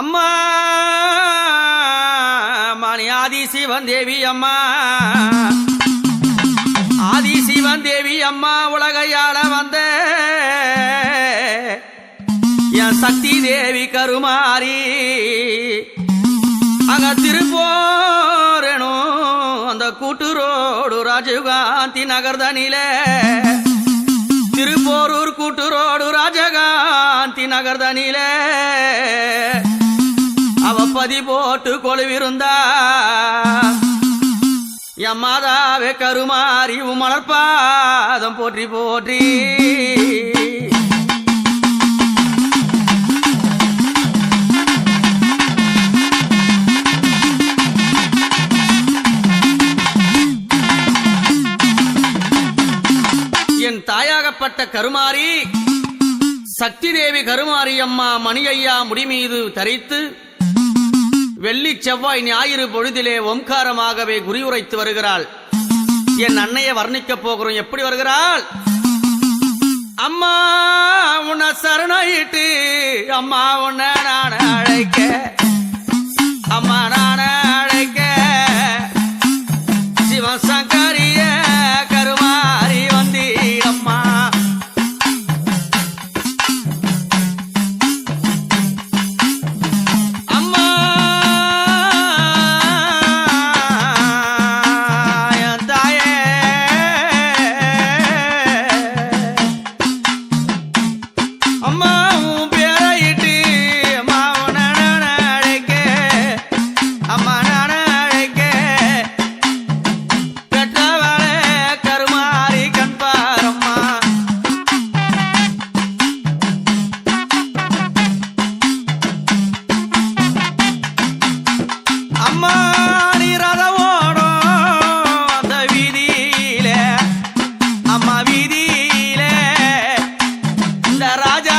அம்மா மணி ஆதி சிவன் தேவி அம்மா. ஆதி சிவன் தேவி அம்மா உலகையாள வந்த என் சக்தி தேவி கருமாரி. அங்க திருப்போரணும் அந்த கூட்டுரோடு ராஜீவ்காந்தி நகர்தனில. திருப்போரூர் கூட்டுரோடு ராஜகாந்தி நகர்தனிலே. பதி போட்டு கொழுவிருந்தா. என் மாதாவே கருமாறி உன் மலர்பாதம் போற்றி போற்றி. என் தாயாகப்பட்ட கருமாரி சக்தி தேவி கருமாரி அம்மா மணி ஐயா முடிமீது தரித்து வெள்ளி செவ்வாய் ஞாயிறு பொழுதிலே ஓம்காரமாகவே குறியுரைத்து வருகிறாள். என் அன்னையை வர்ணிக்கப் போகிறோம். எப்படி வருகிறாள்? அம்மா உன்னை சரணாயிட்டு அம்மா உன்னை நான் அழைக்க రాజా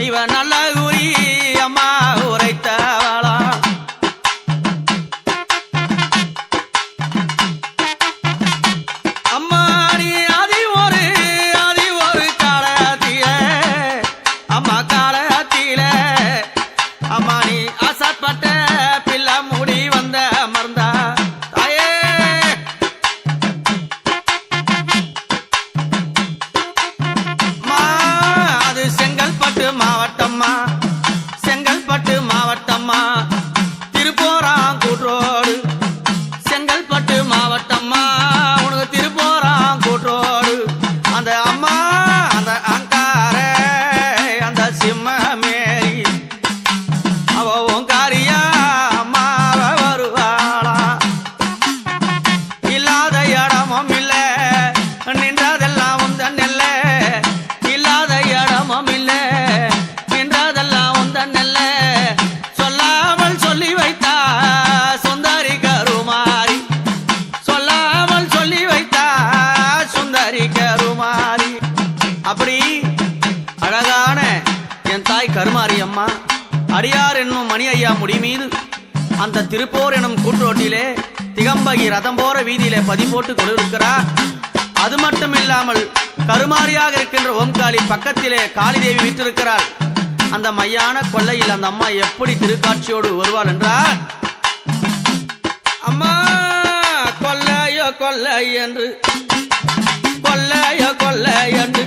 இவன் நல்ல குறி அம்மா உரைத்த மாவட்டம்மா உனக்கு திருப்போராங்கூற்றோடு அந்த அம்மா அந்த அங்கார அந்த சிம்மமேரி. அவ ஓங்காரியா அப்படி அழகான என் தாய் கருமாரி அம்மா அடியார் என்னும் மணி ஐயா முடி மீது அந்த திருப்போர் எனும் கூற்றோட்டிலே திகம்பகி ரதம் போற வீதியிலே பதி போட்டு கொண்டிருக்கிறார். அது மட்டும் இல்லாமல் கருமாரியாக இருக்கின்ற ஓம்காளி பக்கத்திலே காளிதேவி விட்டிருக்கிறாள் அந்த மையான கொள்ளையில் அந்த அம்மா எப்படி திருக்காட்சியோடு வருவார் என்றால் அம்மா கொள்ளையோ கொள்ளை என்று கொள்ளையோ கொல்லை என்று